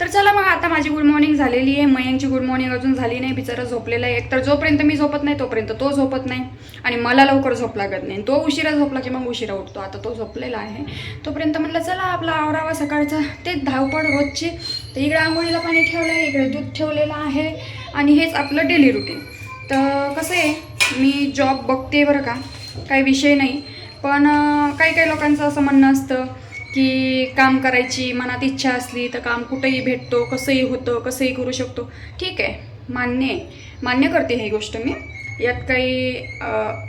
तर चला मग आता माझी गुड मॉर्निंग झालेली आहे. मयांची गुड मॉर्निंग अजून झाली नाही बिचारा झोपलेला आहे. एकतर जोपर्यंत मी झोपत नाही तोपर्यंत तो झोपत नाही. आणि मला लवकर झोप लागत नाही. तो उशिरा झोपला की मग उशिरा उठतो. आता तो झोपलेला आहे. तोपर्यंत म्हटलं चला आपला आवरावा सकाळचा. ते धावपळ रोजची तर इकडे आंघोळीला पाणी ठेवलं आहे इकडे दूध ठेवलेलं आहे. आणि हेच आपलं डेली रुटीन तर कसं आहे मी जॉब बघते बरं का. काही विषय नाही. पण काही काही लोकांचं असं म्हणणं असतं की काम करायची मनात इच्छा असली तर काम कुठंही भेटतो कसंही होतं कसंही करू शकतो. ठीक आहे. मान्य आहे. मान्य करते ही गोष्ट मी. यात काही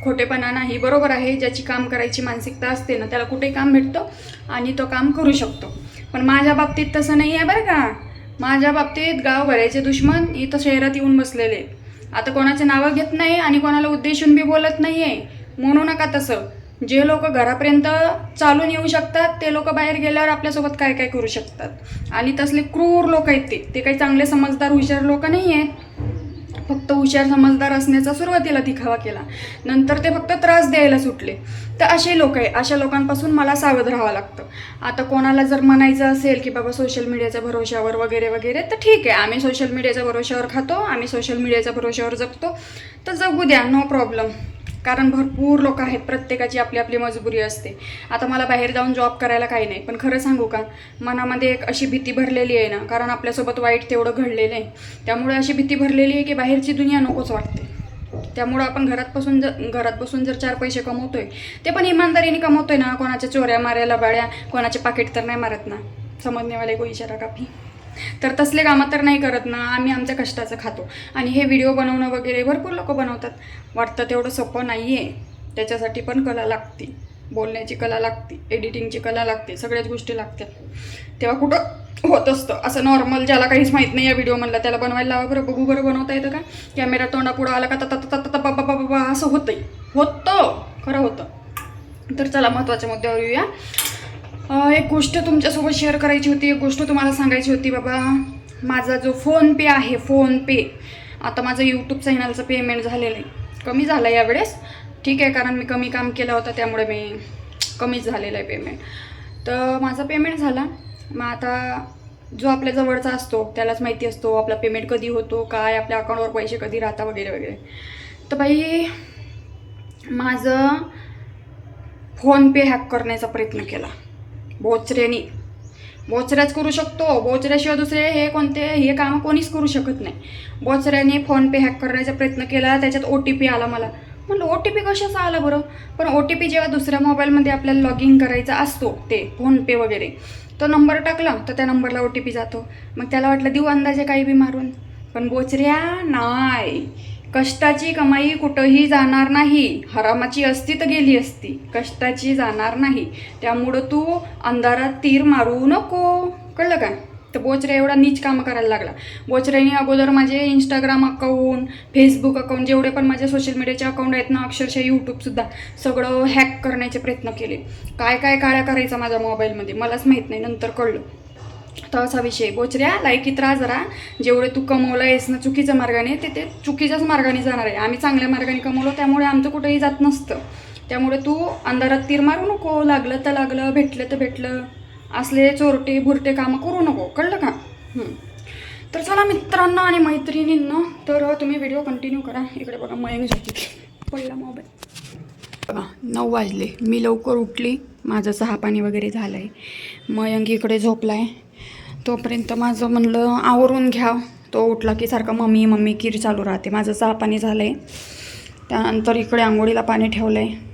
खोटेपणा नाही. बरोबर आहे. ज्याची काम करायची मानसिकता असते ना त्याला कुठेही काम भेटतं आणि तो काम करू शकतो. पण माझ्या बाबतीत तसं नाही आहे बरं का. माझ्या बाबतीत गाव भरायचे दुश्मन इथं शहरात येऊन बसलेले. आता कोणाचे नावं घेत नाही आणि कोणाला उद्देशून बी बोलत नाही आहे म्हणू नका तसं. जे लोक घरापर्यंत चालून येऊ शकतात ते लोक बाहेर गेल्यावर आपल्यासोबत काय काय करू शकतात? आणि तसले क्रूर लोक आहेत ते. ते काही चांगले समजदार हुशार लोक नाही आहेत फक्त हुशार समजदार असण्याचा सुरुवातीला दिखावा केला. नंतर ते फक्त त्रास द्यायला सुटले. तर असे लोक आहे अशा लोकांपासून मला सावध राहावं लागतं. आता कोणाला जर म्हणायचं असेल की बाबा सोशल मीडियाच्या भरोशावर वगैरे वगैरे तर ठीक आहे. आम्ही सोशल मीडियाच्या भरोशावर खातो. आम्ही सोशल मीडियाच्या भरोशावर जगतो. तर जगू द्या. नो प्रॉब्लेम कारण भरपूर लोक आहेत प्रत्येकाची आपली आपली मजबुरी असते. आता मला बाहेर जाऊन जॉब करायला काही नाही पण खरं सांगू का? मनामध्ये एक अशी भीती भरलेली आहे ना कारण आपल्यासोबत वाईट तेवढं घडलेलं आहे. त्यामुळे अशी भीती भरलेली आहे की बाहेरची दुनिया नकोच वाटते. त्यामुळं आपण घरात बसून जर घरात बसून जर चार पैसे कमवतोय ते पण इमानदारीने कमवतोय ना कोणाच्या चोऱ्या मारायला बाळ्या कोणाचे पाकिट तर नाही मारत ना. समजणेवाले को इशारा काफी तर तसले कामं तर नाही करत ना आम्ही आमच्या कष्टाचं खातो. आणि हे व्हिडिओ बनवणं वगैरे भरपूर लोक बनवतात. वाटतं तेवढं सोपं नाही आहे त्याच्यासाठी पण कला लागते. बोलण्याची कला लागते एडिटिंगची कला लागते सगळ्याच गोष्टी लागतात तेव्हा कुठं होत असतं? असं नॉर्मल ज्याला काहीच माहीत नाही या व्हिडिओ म्हणला त्याला बनवायला लावा बरं बघू बरं बनवता येतं का? कॅमेरा तोंडापुढं आला का तता तता तता बाबा बाबा बाबा असं होतंय. होतं. खरं होतं. तर चला महत्त्वाच्या मुद्द्यावर येऊया. एक गोष्ट तुमच्यासोबत शेअर करायची होती एक गोष्ट तुम्हाला सांगायची होती बाबा. माझा जो फोन पे आहे फोन पे आता माझं यूट्यूब चॅनलचं पेमेंट झालेलं आहे. कमी झालं आहे यावेळेस. ठीक आहे कारण मी कमी काम केलं होतं त्यामुळे मी कमीच झालेलं आहे पेमेंट तर माझा पेमेंट झाला. मग आता जो आपल्या जवळचा असतो त्यालाच माहिती असतो आपला पेमेंट कधी होतो काय आपल्या अकाउंटवर पैसे कधी राहता वगैरे वगैरे. तर बाई माझं फोनपे हॅक करण्याचा प्रयत्न केला. बोचऱ्यानी. बोचऱ्याच करू शकतो. बोचऱ्याशिवाय दुसरे हे कोणते हे कामं कोणीच करू शकत नाही. बोचऱ्याने फोनपे हॅक करण्याचा प्रयत्न केला. त्याच्यात ओ टी पी आला मला. म्हणलं ओ टी पी कशाचा आला बरं? पण ओ टी पी जेव्हा दुसऱ्या मोबाईलमध्ये आपल्याला लॉग इन करायचा असतो ते फोनपे वगैरे तो नंबर टाकला तर त्या नंबरला ओ टी पी जातो. मग त्याला वाटलं देऊ अंदाजे काही बी मारून. पण बोचऱ्या नाही. कष्टाची कमाई कुठंही जाणार नाही. हरामाची असती तर गेली असती. कष्टाची जाणार नाही. त्यामुळं तू अंधारात तीर मारू नको. कळलं काय तर बोचऱ्या एवढा नीच कामं करायला लागला. बोचऱ्याने अगोदर माझे इंस्टाग्राम अकाउंट फेसबुक अकाउंट जेवढे पण माझे सोशल मीडियाचे अकाउंट आहेत ना अक्षरशः यूट्यूबसुद्धा सगळं हॅक करण्याचे प्रयत्न केले. काय काय काळ्या करायचा माझ्या मोबाईलमध्ये मलाच माहीत नाही. नंतर कळलं. तो असा विषय बोचऱ्या लायकीत राहा जरा. जेवढे तू कमवलं आहेस ना चुकीच्या मार्गाने ते ते चुकीच्याच मार्गाने जाणार आहे. आम्ही चांगल्या मार्गाने कमवलो त्यामुळे आमचं कुठेही जात नसतं. त्यामुळे तू अंधारात तीर मारू नको. लागलं तर लागलं भेटलं तर भेटलं. असले चोरटे भुरटे कामं करू नको. कळलं का? तर चला मित्रांनो आणि मैत्रिणींना तर तुम्ही व्हिडिओ कंटिन्यू करा. इकडे बघा मयंक झोपली. पहिला मोबाईल. नऊ वाजले. मी लवकर उठली. माझं चहा पाणी वगैरे झालं आहे मयंक इकडे झोपला आहे तोपर्यंत माझं म्हणलं आवरून घ्या. तो उठला की सारखा मम्मी मम्मी कीर चालू राहते. माझं चहा पाणी झालं आहे त्यानंतर इकडे आंघोळीला पाणी ठेवलं आहे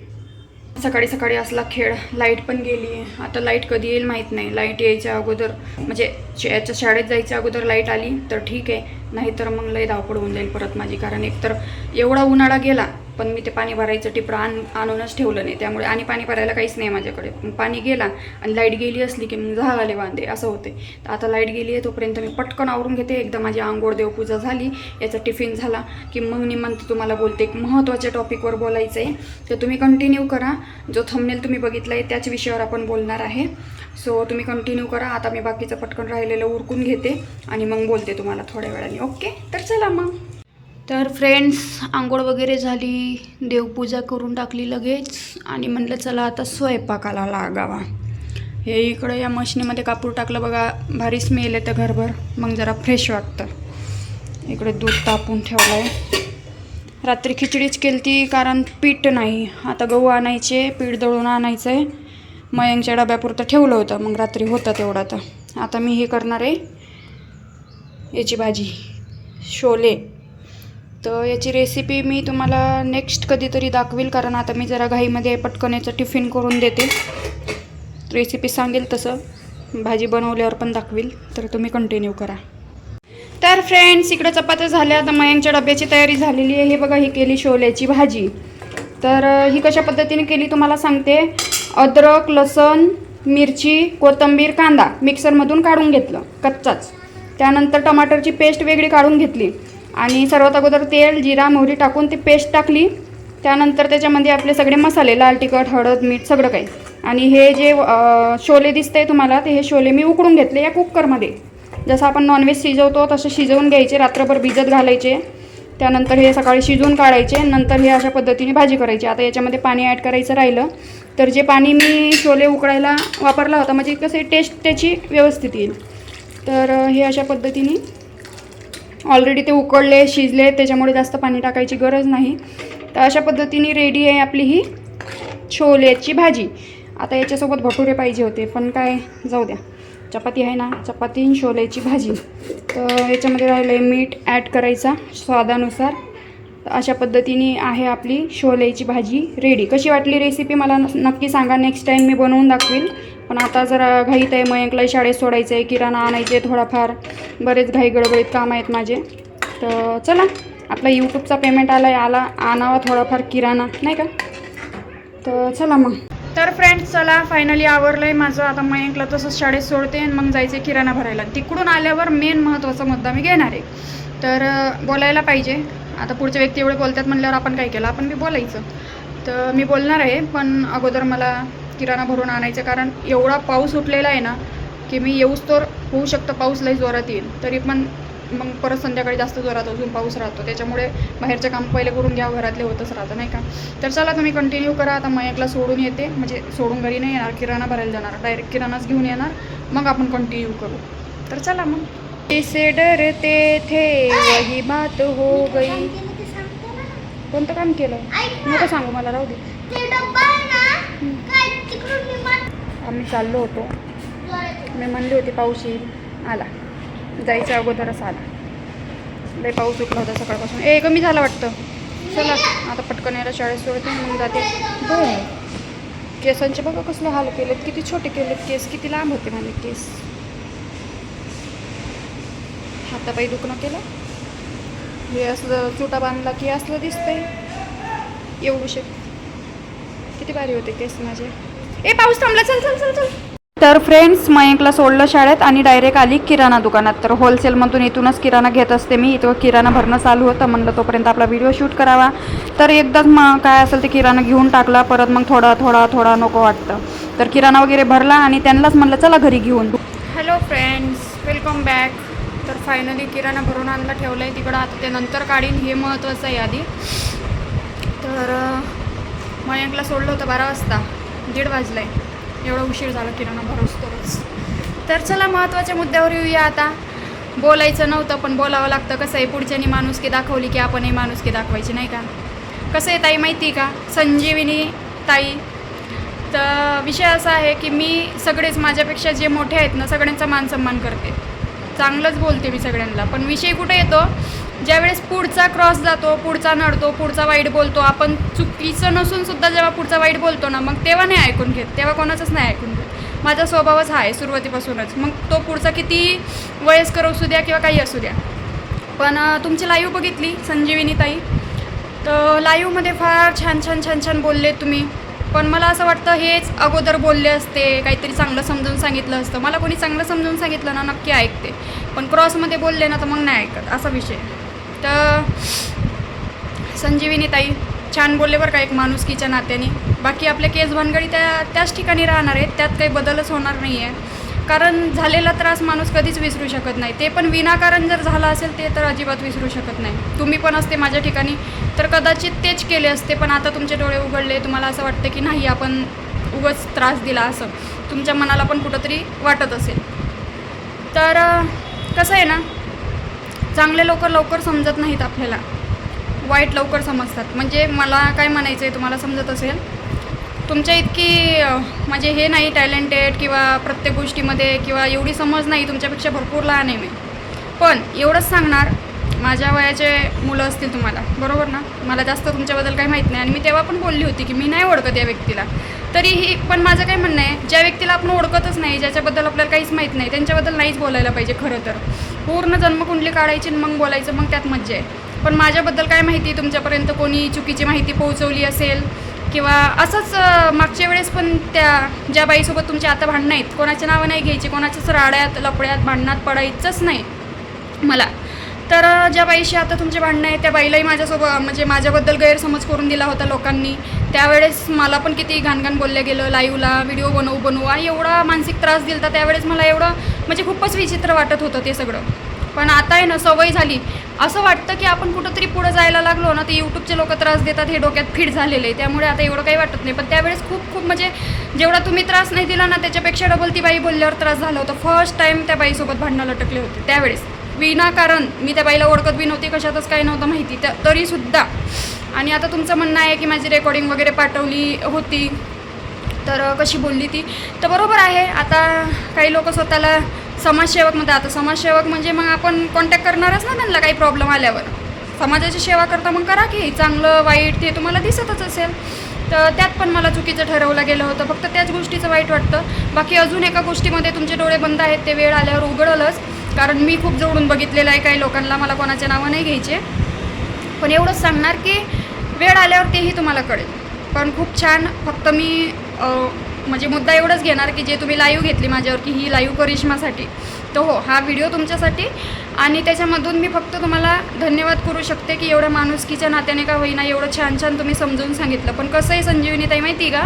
सकाळी सकाळी असला खेळ. लाइट पण गेली आहे आता लाइट कधी येईल माहीत नाही. लाइट यायच्या अगोदर म्हणजे याच्या शाळेत जायच्या अगोदर लाइट आली तर ठीक आहे. नाहीतर मग लय धावपड होऊन जाईल परत माझी. कारण एकतर एवढा उन्हाळा गेला पण मी ते पाणी भरायचं टिपरं आण आणूनच ठेवलं नाही. त्यामुळे आणि पाणी भरायला काहीच नाही माझ्याकडे. पाणी गेला आणि लाइट गेली असली की मग झाले वांदे असं होते. तर आता लाइट गेली आहे तोपर्यंत मी पटकन आवरून घेते. एकदा माझी आंघोळ देवपूजा झाली याचा टिफिन झाला की मग निमंत तुम्हाला बोलते. एक महत्त्वाच्या टॉपिकवर बोलायचं आहे तर तुम्ही कंटिन्यू करा. जो थंबनेल तुम्ही बघितला आहे त्याच विषयावर आपण बोलणार आहे. सो तुम्ही कंटिन्यू करा. आता मी बाकीचं पटकन राहिलेलं उरकून घेते आणि मग बोलते तुम्हाला थोड्या वेळाने. ओके तर चला मग. तर फ्रेंड्स आंघोळ वगैरे झाली देवपूजा करून टाकली लगेच आणि म्हणलं चला आता स्वयंपाकाला लागावा. हे इकडं या मशीनीमध्ये कापूर टाकलं बघा भारी स्मेल येतं घरभर. मग जरा फ्रेश वाटतं. इकडे दूध तापून ठेवलं आहे रात्री खिचडीच केली ती कारण पीठ नाही. आता गहू आणायचे पीठ दळून आणायचं आहे मयांच्या डब्यापुरतं ठेवलं होतं मग रात्री होतं तेवढं तर आता मी हे करणार आहे. याची भाजी शोले. तर याची रेसिपी मी तुम्हाला नेक्स्ट कधीतरी दाखवेल कारण आता मी जरा घाईमध्ये पटकन याचं टिफिन करून देते रेसिपी सांगेल तसं. भाजी बनवल्यावर पण दाखवेल. तर तुम्ही कंटिन्यू करा. तर फ्रेंड्स इकडं चपात्या झाल्या. तर मयांच्या डब्याची तयारी झालेली आहे. हे बघा ही केली शोल्याची भाजी. तर ही कशा पद्धतीने केली तुम्हाला सांगते. अद्रक लसण मिरची कोथिंबीर कांदा मिक्सरमधून काढून घेतलं. कच्चाच. त्यानंतर टमाटरची पेस्ट वेगळी काढून घेतली. आणि सर्वात अगोदर तेल जिरा मोहरी टाकून ती पेस्ट टाकली. त्यानंतर त्याच्यामध्ये आपले सगळे मसाले लाल तिखट हळद मीठ सगळं काही. आणि हे जे शोले शोले दिसतंय तुम्हाला ते हे शोले मी उकडून घेतले या कुकरमध्ये. जसं आपण नॉनव्हेज शिजवतो तसं शिजवून घ्यायचे रात्रभर भिजत घालायचे. त्यानंतर हे सकाळी शिजवून काढायचे नंतर हे अशा पद्धतीने भाजी करायची. आता याच्यामध्ये पाणी ॲड करायचं राहिलं तर जे पाणी मी शोले उकडायला वापरला होता म्हणजे कसे टेस्ट त्याची व्यवस्थित येईल. तर हे अशा पद्धतीने ऑलरेडी ते उकळले शिजले त्याच्यामुळे जास्त पाणी टाकायची गरज नाही. तर अशा पद्धतीने रेडी आहे आपली ही छोल्याची भाजी. आता याच्यासोबत भटुरे पाहिजे होते पण काय जाऊ द्या. चपाती आहे ना चपाती आणि भाजी. तर याच्यामध्ये राहिलं आहे मीठ ॲड करायचा स्वादानुसार. तर अशा पद्धतीने आहे आपली छोल्याची भाजी रेडी कशी वाटली रेसिपी मला न- नक्की सांगा. नेक्स्ट टाईम मी बनवून दाखवेल पण आता जरा घाईत आहे. मयंकला शाळेत सोडायचं आहे. किराणा आणायचे थोडाफार. बरेच घाई गडबडीत काम आहेत माझे. तर चला आपला यूट्यूबचा पेमेंट आला आहे आला आणावा थोडाफार किराणा नाही का? तर चला मग. तर फ्रेंड्स चला फायनली आवरलं आहे माझं. आता मयंकला तसंच शाळेत सोडते आणि मग जायचं किराणा भरायला. तिकडून आल्यावर मेन महत्त्वाचा मुद्दा मी घेणार आहे. तर बोलायला पाहिजे. आता पुढच्या व्यक्ती एवढे बोलतात म्हणल्यावर आपण काय केलं? आपण बी बोलायचं. तर मी बोलणार आहे पण अगोदर मला किराणा भरून आणायचं. कारण एवढा पाऊस उठलेला आहे ना की मी येऊच तर होऊ शकतं पाऊस लई जोरात येईल. तरी पण मग परत संध्याकाळी जास्त जोरात अजून पाऊस राहतो. त्याच्यामुळे बाहेरचं काम पहिले करून घ्या घरातले होतच राहतं नाही का? तर चला तुम्ही कंटिन्यू करा. आता मयकला सोडून येते. म्हणजे सोडून घरी नाही येणार किराणा भरायला जाणार. डायरेक्ट किराणाच घेऊन येणार. मग आपण कंटिन्यू करू. तर चला मग. से डरते थे वही बात हो गई. कोणतं काम केलं? नको सांगू मला राहू दे. आम्ही चाललो होतो. मी म्हणली होती पाऊस येईल आला. जायच्या अगोदरच आला. लय पाऊस उठला होता सकाळपासून. ए कमी झाला वाटतं. चला आता पटकन याला शाळेत सोडते मग जाते. हो केसांचे बघा कसले हाल केलेत. किती छोटे केलेत केस किती लांब होते माझे केस. हातापायी दुखणं केलं. हे असलं चुटा बांधला की असलं दिसतंय. एवढू शक किती भारी होते केस माझे. ए पाऊस थांबला. चल चल चल चल. तर फ्रेंड्स मयंकला सोडलं शाळेत आणि डायरेक्ट आली किराणा दुकानात. तर होलसेलमधून इथूनच किराणा घेत असते मी. इथं किराणा भरणं चालू होतं म्हणलं तोपर्यंत आपला व्हिडिओ शूट करावा. तर एकदाच मग काय असेल ते किराणा घेऊन टाकला. परत मग थोडा थोडा थोडा नको वाटतं. तर किराणा वगैरे भरला आणि त्यांनाच म्हणलं चला घरी घेऊन. हॅलो फ्रेंड्स वेलकम बॅक तर फायनली किराणा भरून आणला ठेवलं आहे तिकडं. आता ते नंतर काढीन. हे महत्त्वाचं आहे आधी. तर मयंकला सोडलं होतं बारा वाजता. दीड वाजलं. आहे एवढा उशीर झाला किराणा भरोस तरच तर चला महत्त्वाच्या मुद्द्यावर येऊया आता. बोलायचं नव्हतं पण बोलावं लागतं. कसं आहे पुढच्यानी माणुसकी दाखवली की आपणही माणुसकी दाखवायची नाही का? कसं आहे ताई माहिती का? संजीविनी ताई. तर विषय असा आहे की मी सगळेच माझ्यापेक्षा जे मोठे आहेत ना सगळ्यांचा मान सन्मान करते. चांगलंच बोलते मी सगळ्यांना. पण विषय कुठे येतो? ज्यावेळेस पुढचा क्रॉस जातो पुढचा नडतो पुढचा वाईट बोलतो आपण चुकीचं नसून सुद्धा जेव्हा पुढचा वाईट बोलतो ना मग तेव्हा नाही ऐकून घेत तेव्हा कोणाचंच नाही ऐकून घेत. माझा स्वभावच हा आहे सुरुवातीपासूनच. मग तो पुढचा किती वयस्कर असू द्या किंवा काही असू द्या. पण तुमची लाईव्ह बघितली संजीविनी ताई. तर लाईव्हमध्ये फार छान छान छान छान बोलले तुम्ही. पण मला असं वाटतं हेच अगोदर बोलले असते काहीतरी चांगलं समजून सांगितलं असतं. मला कोणी चांगलं समजून सांगितलं ना नक्की ऐकते. पण क्रॉसमध्ये बोलले ना तर मग नाही ऐकत. असा विषय तर संजीविनी ताई छान बोलले बरं का एक माणुसकीच्या नात्याने. बाकी आपल्या केस भानगडी त्या त्याच ठिकाणी राहणार आहेत. त्यात काही बदलच होणार नाही आहे कारण झालेला त्रास माणूस कधीच विसरू शकत नाही. ते पण विनाकारण जर झालं असेल ते तर अजिबात विसरू शकत नाही. तुम्ही पण असते माझ्या ठिकाणी. तर कदाचित तेच केले असते पण आता तुमचे डोळे उघडले. तुम्हाला असं वाटतं की नाही आपण उगाच त्रास दिला असं. तुमच्या मनाला पण कुठंतरी वाटत असेल. तर कसं आहे ना चांगले लोक लवकर समजत नाहीत आपल्याला. वाईट लवकर समजतात. म्हणजे मला काय म्हणायचं आहे तुम्हाला समजत असेल? तुमच्या इतकी म्हणजे हे नाही टॅलेंटेड किंवा प्रत्येक गोष्टीमध्ये किंवा एवढी समज नाही तुमच्यापेक्षा भरपूर लहान आहे मी. पण एवढंच सांगणार माझ्या वयाचे मुलं असतील तुम्हाला बरोबर ना? मला जास्त तुमच्याबद्दल काही माहीत नाही. आणि मी तेव्हा पण बोलली होती की मी नाही ओळखत या व्यक्तीला. तरीही पण माझं काय म्हणणं आहे ज्या व्यक्तीला आपण ओळखतच नाही ज्याच्याबद्दल आपल्याला काहीच माहीत नाही त्यांच्याबद्दल नाहीच बोलायला पाहिजे खरं तर. पूर्ण जन्मकुंडली काढायची आणि मग बोलायचं मग त्यात मज्जा आहे. पण माझ्याबद्दल काय माहिती तुमच्यापर्यंत? कोणी चुकीची माहिती पोहोचवली असेल? किंवा असंच मागच्या वेळेस पण त्या ज्या बाईसोबत तुमचे आता भांडणं आहेत कोणाच्या नावं नाही घ्यायची कोणाच्याच राड्यात लपड्यात भांडणात पडायचंच नाही. मला. तर ज्या बाईशी आता तुमचे भांडणं आहे त्या बाईलाही माझ्यासोबत म्हणजे माझ्याबद्दल गैरसमज करून दिला होता लोकांनी. त्यावेळेस मला पण किती घाणघाण बोललं गेलं लाईव्हला व्हिडिओ बनवू बनवू. आणि एवढा मानसिक त्रास दिला होता त्यावेळेस मला एवढं म्हणजे खूपच विचित्र वाटत होतं ते सगळं. पण आता आहे ना सवय झाली. असं वाटतं की आपण कुठंतरी पुढं जायला लागलो ना ते यूट्यूबचे लोक त्रास देतात हे डोक्यात फिट झालेलं आहे. त्यामुळे आता एवढं काही वाटत नाही. पण त्यावेळेस खूप खूप म्हणजे जेवढा तुम्ही त्रास नाही दिला ना त्याच्यापेक्षा डबल ती बाई बोलल्यावर त्रास झाला होता. फर्स्ट टाईम त्या बाईसोबत भांडणं लटकले होते त्यावेळेस. विनाकारण मी त्या बाईला ओळखत बी नव्हती कशातच काही नव्हतं माहिती. तर तरीसुद्धा. आणि आता तुमचं म्हणणं आहे की माझी रेकॉर्डिंग वगैरे पाठवली होती. तर कशी बोलली ती? तर बरोबर आहे. आता काही लोक स्वतःला समाजसेवक म्हणतात. आता समाजसेवक म्हणजे मग आपण कॉन्टॅक्ट करणारच ना त्यांना काही प्रॉब्लेम आल्यावर. समाजाची सेवा करता मग करा की चांगलं वाईट ते तुम्हाला दिसतच असेल. तर त्यात पण मला चुकीचं ठरवलं गेलं होतं. फक्त त्याच गोष्टीचं वाईट वाटतं. बाकी अजून एका गोष्टीमध्ये तुमचे डोळे बंद आहेत ते वेळ आल्यावर उघडलंच. कारण मी खूप जोडून बघितलेलं आहे काही लोकांना मला कोणाचे नावं नाही घ्यायचे. पण एवढंच सांगणार की वेळ आल्यावर तेही तुम्हाला कळेल. पण खूप छान फक्त मी म्हणजे मुद्दा एवढंच घेणार की जे तुम्ही लाईव्ह घेतली माझ्यावर की ही लाईव्ह करिश्मासाठी. तर हो हा व्हिडिओ तुमच्यासाठी. आणि त्याच्यामधून मी फक्त तुम्हाला धन्यवाद करू शकते की एवढ्या माणुसकीच्या नात्याने का होईना एवढं छान छान तुम्ही समजून सांगितलं. पण कसंही संजीवनी ताई माहिती आहे का?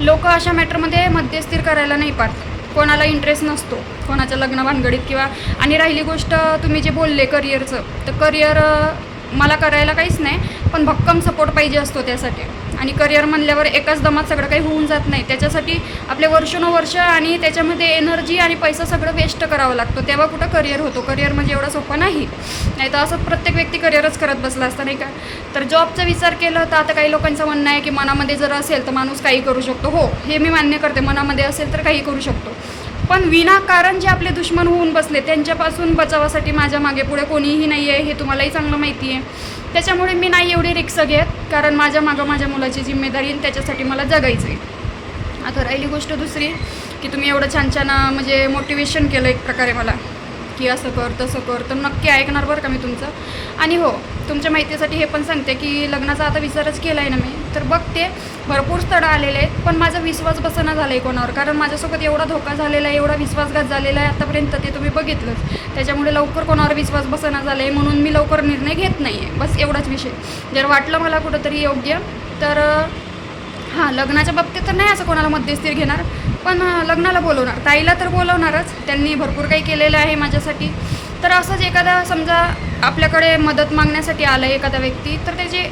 लोक अशा मॅटरमध्ये मध्यस्थीर करायला नाही पाडतात. कोणाला इंटरेस्ट नसतो कोणाच्या लग्न भानगडीत किंवा आणि राहिली गोष्ट तुम्ही जे बोलले करिअरचं तर करिअर मला करायला काहीच नाही पण भक्कम सपोर्ट पाहिजे असतो त्यासाठी. आणि करिअर म्हणल्यावर एकाच दमात सगळं काही होऊन जात नाही. त्याच्यासाठी आपले वर्षानुवर्ष आणि त्याच्यामध्ये एनर्जी आणि पैसा सगळं वेस्ट करावं लागतो. तेव्हा कुठं करिअर होतो? करिअर म्हणजे एवढं सोपं नाही. नाही तर असं प्रत्येक व्यक्ती करिअरच करत बसला असता नाही का? तर जॉबचा विचार केला तर आता काही लोकांचं म्हणणं आहे की मनामध्ये जर असेल तर माणूस काही करू शकतो. हो हे मी मान्य करते. मनामध्ये असेल तर काही करू शकतो. पण विनाकारण जे आपले दुश्मन होऊन बसले त्यांच्यापासून बचावासाठी माझ्या मागे पुढे कोणीही नाही आहे हे तुम्हालाही चांगलं माहिती आहे. त्याच्यामुळे मी नाही एवढी रिक्स घेत कारण माझ्या मागं माझ्या मुलाची जिम्मेदारी आणि त्याच्यासाठी मला जगायचं आहे. आता राहिली गोष्ट दुसरी की तुम्ही एवढं छान छान म्हणजे मोटिवेशन केलं एक प्रकारे मला. की असं कर तसं कर तर नक्की ऐकणार बरं का मी तुमचं. आणि हो तुमच्या माहितीसाठी हे पण सांगते की लग्नाचा आता विचारच केला आहे ना मी. तर बघते भरपूर स्थळं आलेले आहेत पण माझा विश्वास बसना झाला आहे कोणावर. कारण माझ्यासोबत एवढा धोका झालेला आहे एवढा विश्वासघात झालेला आहे आतापर्यंत ते तुम्ही बघितलंच. त्याच्यामुळे लवकर कोणावर विश्वास बसना झाला आहे म्हणून मी लवकर निर्णय घेत नाही आहे बस एवढाच विषय. जर वाटलं मला कुठंतरी योग्य तर हां लग्नाच्या बाबतीत तर नाही असं कोणाला मध्यस्थीर घेणार. पण लग्नाला बोलवणार. ताईला तर बोलवणारच. त्यांनी भरपूर काही केलेलं आहे माझ्यासाठी. तर असंच एखादा समजा आपल्याकडे मदत मागण्यासाठी आलं एखादा व्यक्ती तर त्याची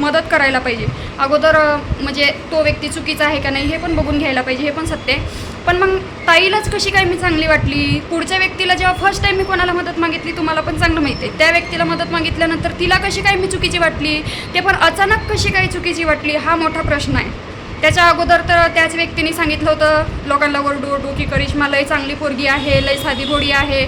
मदत करायला पाहिजे. अगोदर म्हणजे तो व्यक्ती चुकीचा आहे का नाही हे पण बघून घ्यायला पाहिजे हे पण सत्य आहे. पण मग ताईलाच कशी काय मी चांगली वाटली? पुढच्या व्यक्तीला जेव्हा फर्स्ट टाईम मी कोणाला मदत मागितली तुम्हाला पण चांगलं माहिती आहे त्या व्यक्तीला मदत मागितल्यानंतर तिला कशी काय मी चुकीची वाटली? ते पण अचानक कशी काय चुकीची वाटली? हा मोठा प्रश्न आहे. त्याच्या अगोदर तर त्याच व्यक्तीने सांगितलं होतं लोकांना ओरडू की करिश्मा लय चांगली पोरगी आहे लय साधी भोडी आहे.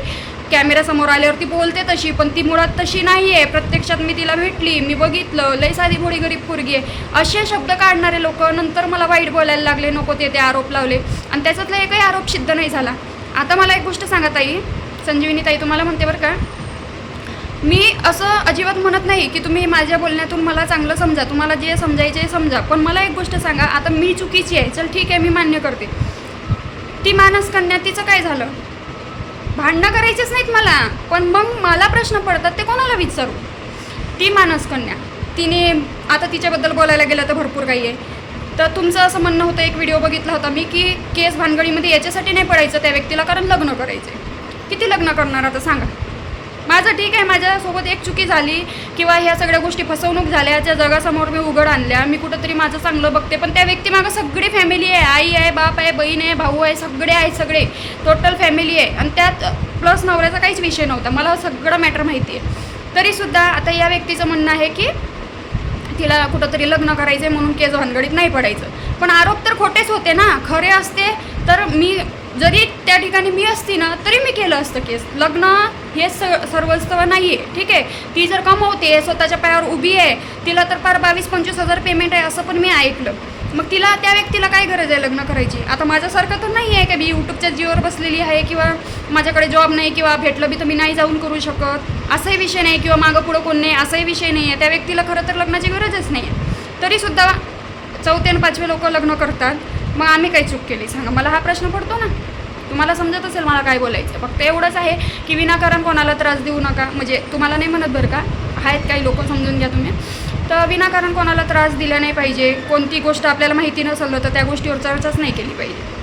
कॅमेरासमोर आल्यावर ती बोलते तशी पण ती मुळात तशी नाही आहे प्रत्यक्षात मी तिला भेटली मी बघितलं लय साधी भोडी गरीब पोरगी आहे. असे शब्द काढणारे लोक नंतर मला वाईट बोलायला लागले नको ते ते आरोप लावले. आणि त्याच्यातला एकही आरोप सिद्ध नाही झाला. आता मला एक गोष्ट सांगा ताई. संजीवनी ताई तुम्हाला म्हणते बरं का मी असं अजिबात म्हणत नाही की तुम्ही माझ्या बोलण्यातून मला चांगलं समजा तुम्हाला जे समजायचे समजा. पण मला एक गोष्ट सांगा आता मी चुकीची आहे चल ठीक आहे मी मान्य करते. ती मानस कन्या तिचं काय झालं? भांडणं करायचीच नाहीत मला पण मग मला प्रश्न पडतात ते कोणाला विचारू? ती मानस कन्या. तिने आता तिच्याबद्दल बोलायला गेलं तर भरपूर काही आहे. तर तुमचं असं म्हणणं होतं एक व्हिडिओ बघितला होता मी की केस भानगडीमध्ये याच्यासाठी नाही पडायचं त्या व्यक्तीला कारण लग्न करायचं किती लग्न करणार आता सांगा. माझं ठीक आहे माझ्यासोबत एक चुकी झाली किंवा ह्या सगळ्या गोष्टी फसवणूक झाल्या ज्या जगासमोर मी उघड आणल्या मी कुठंतरी माझं चांगलं बघते. पण त्या व्यक्तीमागं सगळी फॅमिली आहे आई आहे बाप आहे बहीण आहे भाऊ आहे सगळे आहेत सगळे. टोटल फॅमिली आहे. आणि त्यात प्लस नवऱ्याचा काहीच विषय नव्हता. मला सगळं मॅटर माहिती आहे. तरीसुद्धा आता या व्यक्तीचं म्हणणं आहे की तिला कुठंतरी लग्न करायचं आहे म्हणून केस भानगडीत नाही पडायचं. पण आरोप तर खोटेच होते ना. खरे असते तर मी जरी त्या ठिकाणी मी असती ना तरी मी केलं असतं केस. लग्न हे स सर्वस्तव नाही आहे ठीक आहे? ती जर कमवते स्वतःच्या पायावर उभी आहे तिला तर फार बावीस पंचवीस हजार पेमेंट आहे असं पण मी ऐकलं. मग तिला त्या व्यक्तीला काय गरज आहे लग्न करायची? आता माझ्यासारखं तर नाही आहे का मी यूट्यूबच्या जीवर बसलेली आहे किंवा माझ्याकडे जॉब नाही किंवा भेटलं बी तर मी नाही जाऊन करू शकत. असाही विषय नाही किंवा मागं पुढं कोण नाही असाही विषय नाही आहे त्या व्यक्तीला खरं तर लग्नाची गरजच नाही आहे तरीसुद्धा चौथे आणि पाचवे लोक लग्न करतात. मग आम्ही काही चूक केली सांगा. मला हा प्रश्न पडतो ना? तुम्हाला समजत असेल मला काय बोलायचं. फक्त एवढंच आहे की विनाकारण कोणाला त्रास देऊ नका. म्हणजे तुम्हाला नाही म्हणत बरं का? आहेत काही लोक समजून घ्या तुम्ही. तर विनाकारण कोणाला त्रास दिला नाही पाहिजे. कोणती गोष्ट आपल्याला माहिती नसलं तर त्या गोष्टीवर चर्चाच नाही केली पाहिजे.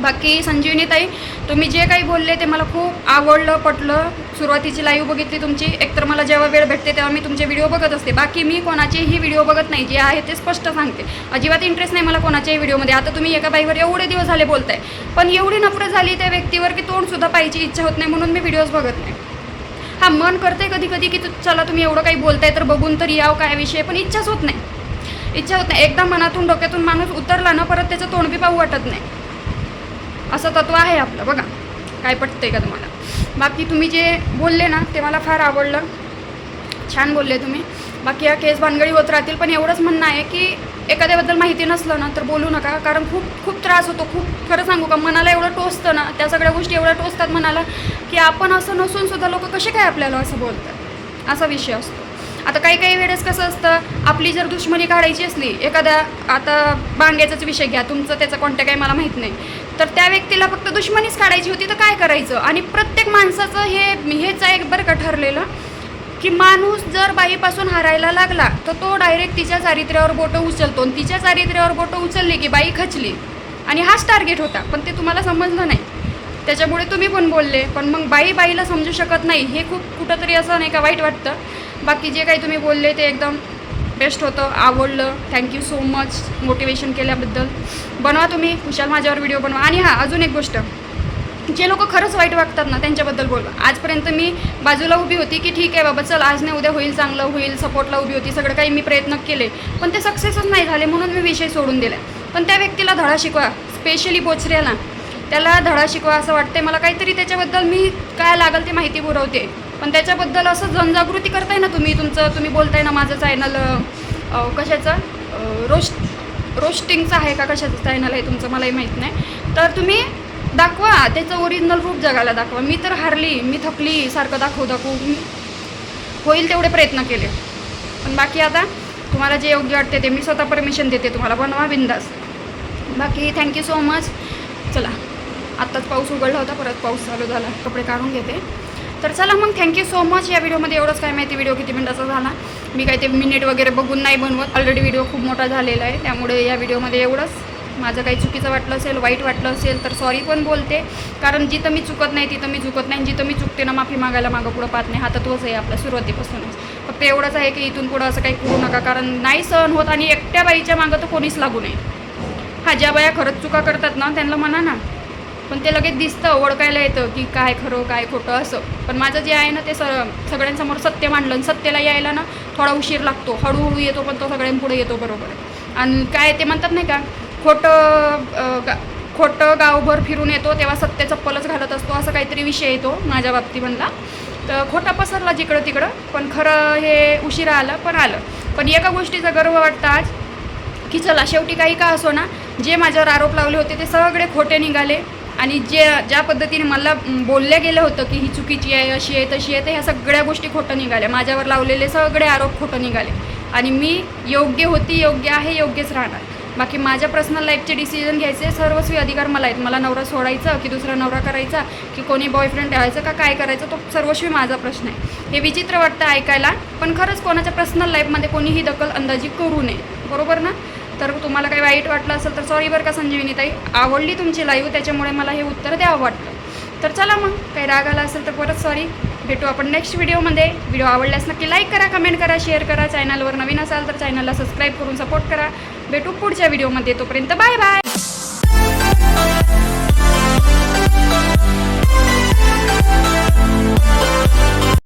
बाकी संजीवनी ताई तुम्ही जे काही बोलले ते मला खूप आवडलं पटलं. सुरुवातीची लाईव्ह बघितली तुमची एकतर मला जेव्हा वेळ भेटते तेव्हा मी तुमचे व्हिडिओ बघत असते. बाकी मी कोणाचेही व्हिडिओ बघत नाही जे आहे ते स्पष्ट सांगते. अजिबात इंटरेस्ट नाही मला कोणाच्याही व्हिडिओमध्ये आता तुम्ही एका बाईवर एवढे दिवस झाले बोलताय पण एवढी नफरत झाली त्या व्यक्तीवर की तोंडसुद्धा पाहिजे इच्छा होत नाही म्हणून मी व्हिडिओज बघत नाही. हां मन करते कधी कधी की चला तुम्ही एवढं काही बोलताय तर बघून तर याव काय विषय पण इच्छाच होत नाही. इच्छा होत नाही. एकदा मनातून डोक्यातून माणूस उतरला ना परत त्याचं तोंडबी पाहू वाटत नाही. असं तत्व आहे आपलं. बघा काय पटतंय का तुम्हाला? बाकी तुम्ही जे बोलले ना ते मला फार आवडलं. छान बोलले तुम्ही. बाकी या केस भानगडी होत राहतील पण एवढंच म्हणणं आहे की एखाद्याबद्दल माहिती नसलं ना तर बोलू नका. कारण खूप खूप त्रास होतो. खूप खरं सांगू का मनाला एवढं टोचतं ना त्या सगळ्या गोष्टी एवढ्या टोचतात मनाला की आपण असं नसून सुद्धा लोक कसे काय आपल्याला असं बोलतात? असा विषय असतो. आता काही काही वेळेस कसं असतं आपली जर दुश्मनी काढायची असली एखाद्या आता बांग्याचाच विषय घ्या. तुमचं त्याचा कॉन्टॅक्ट आहे मला माहीत नाही. तर त्या व्यक्तीला फक्त दुश्मनीच काढायची होती तर काय करायचं? आणि प्रत्येक माणसाचं हे हेच आहे एक बरं का ठरलेलं की माणूस जर बाईपासून हारायला लागला तर तो डायरेक्ट तिच्या चारित्र्यावर बोटं उचलतो. आणि तिच्या चारित्र्यावर बोटं उचलली की बाई खचली. आणि हाच टार्गेट होता पण ते तुम्हाला समजलं नाही. त्याच्यामुळे तुम्ही पण बोलले पण मग बाई बाईला समजू शकत नाही. हे खूप कुठंतरी असं नाही का वाईट वाटतं. बाकी जे काही तुम्ही बोलले ते एकदम बेस्ट होतं आवडलं. थँक्यू सो मच मोटिवेशन केल्याबद्दल. बनवा तुम्ही खुशाल माझ्यावर व्हिडिओ बनवा. आणि हां अजून एक गोष्ट. जे लोक खरंच वाईट वागतात ना त्यांच्याबद्दल बोलवा. आजपर्यंत मी बाजूला उभी होती की ठीक आहे बाबा चल आज नाही उद्या होईल चांगलं होईल सपोर्टला उभी होती सगळं काही मी प्रयत्न केले. पण ते सक्सेसच नाही झाले म्हणून मी विषय सोडून दिला पण त्या व्यक्तीला धडा शिकवा स्पेशली बोचऱ्याला त्याला धडा शिकवा असं वाटते मला काहीतरी त्याच्याबद्दल मी काय लागेल ते माहिती पुरवते. पण त्याच्याबद्दल असं जनजागृती करताय ना तुम्ही? तुमचं तुम्ही बोलताय ना माझं चॅनल कशाचं? रोस्ट रोस्टिंगचं आहे का कशाचं चॅनल आहे तुमचं? मलाही माहीत नाही. तर तुम्ही दाखवा त्याचं ओरिजिनल रूप जगाला दाखवा. मी तर हारली मी थकली सारखं दाखवू दाखवू. होईल तेवढे प्रयत्न केले. पण बाकी आता तुम्हाला जे योग्य वाटते ते मी स्वतः परमिशन देते तुम्हाला. बनवा बिंदास. बाकी थँक्यू सो मच चला आत्ताच पाऊस उघडला होता परत पाऊस चालू झाला. कपडे काढून घेते. तर चला मग थँक्यू सो मच या व्हिडिओमध्ये एवढंच काय माहिती व्हिडिओ किती मिनिटाचा झाला? मी काही ते मिनिट वगैरे बघून नाही बनवत. ऑलरेडी व्हिडिओ खूप मोठा झालेला आहे. त्यामुळे या व्हिडिओमध्ये एवढंच. माझं काही चुकीचं वाटलं असेल वाईट वाटलं असेल तर सॉरी पण बोलते. कारण जिथं मी चुकत नाही तिथं मी चुकत नाही. जिथं मी चुकते ना माफी मागायला मागं पुढं पाहत नाही. हा तत्वच आहे आपल्या सुरुवातीपासूनच. फक्त एवढंच आहे की इथून पुढं असं काही करू नका. कारण नाही सहन होत आणि एकट्या बाईच्या मागं तर कोणीच लागू नये. हा ज्या बाया खरंच चुका करतात ना त्यांना म्हणा ना. पण ते लगेच दिसतं ओळखायला येतं की काय खरं काय खोटं असं. पण माझं जे आहे ना ते स सगळ्यांसमोर सत्य मांडलं आणि सत्याला यायला ना थोडा उशीर लागतो. हळूहळू येतो पण तो सगळ्यांपुढे येतो बरोबर. आणि काय ते म्हणतात नाही का खोटं गा खोटं गावभर फिरून येतो तेव्हा सत्य चप्पलच घालत असतो असं काहीतरी विषय येतो माझ्या बाबतीमधला. तर खोटा पसरला जिकडं तिकडं पण खरं हे उशिरा आलं पण आलं. पण एका गोष्टीचा गर्व वाटतं आज की चला शेवटी काही का असो ना जे माझ्यावर आरोप लावले होते ते सगळे खोटे निघाले. आणि जे ज्या पद्धतीने मला बोलल्या गेलं होतं की ही चुकीची आहे अशी आहे तशी आहे तर ह्या सगळ्या गोष्टी खोटं निघाल्या. माझ्यावर लावलेले सगळे आरोप खोटं निघाले. आणि मी योग्य होती योग्य आहे योग्यच राहणार. बाकी माझ्या पर्सनल लाईफचे डिसिजन घ्यायचे सर्वस्वी अधिकार मला आहेत. मला नवरा सोडायचा की दुसरा नवरा करायचा की कोणी बॉयफ्रेंड ठेवायचा का काय करायचं तो सर्वस्वी माझा प्रश्न आहे. हे विचित्र वाटतं ऐकायला पण खरंच कोणाच्या पर्सनल लाईफमध्ये कोणीही दखल अंदाजी करू नये. बरोबर ना? तर तुम्हाला काही वाईट वाटलं असेल तर सॉरी बरं का संजीवनी ताई आवडली तुमची लाईव्ह त्याच्यामुळे मला हे उत्तर द्यावं वाटलं तर चला मग काही राग आला असेल तर परत सॉरी भेटू आपण नेक्स्ट व्हिडिओमध्ये व्हिडिओ आवडल्यास नक्की लाईक करा कमेंट करा शेअर करा. चॅनलवर नवीन असाल तर चॅनलला सबस्क्राईब करून सपोर्ट करा. भेटू पुढच्या व्हिडिओमध्ये तोपर्यंत बाय बाय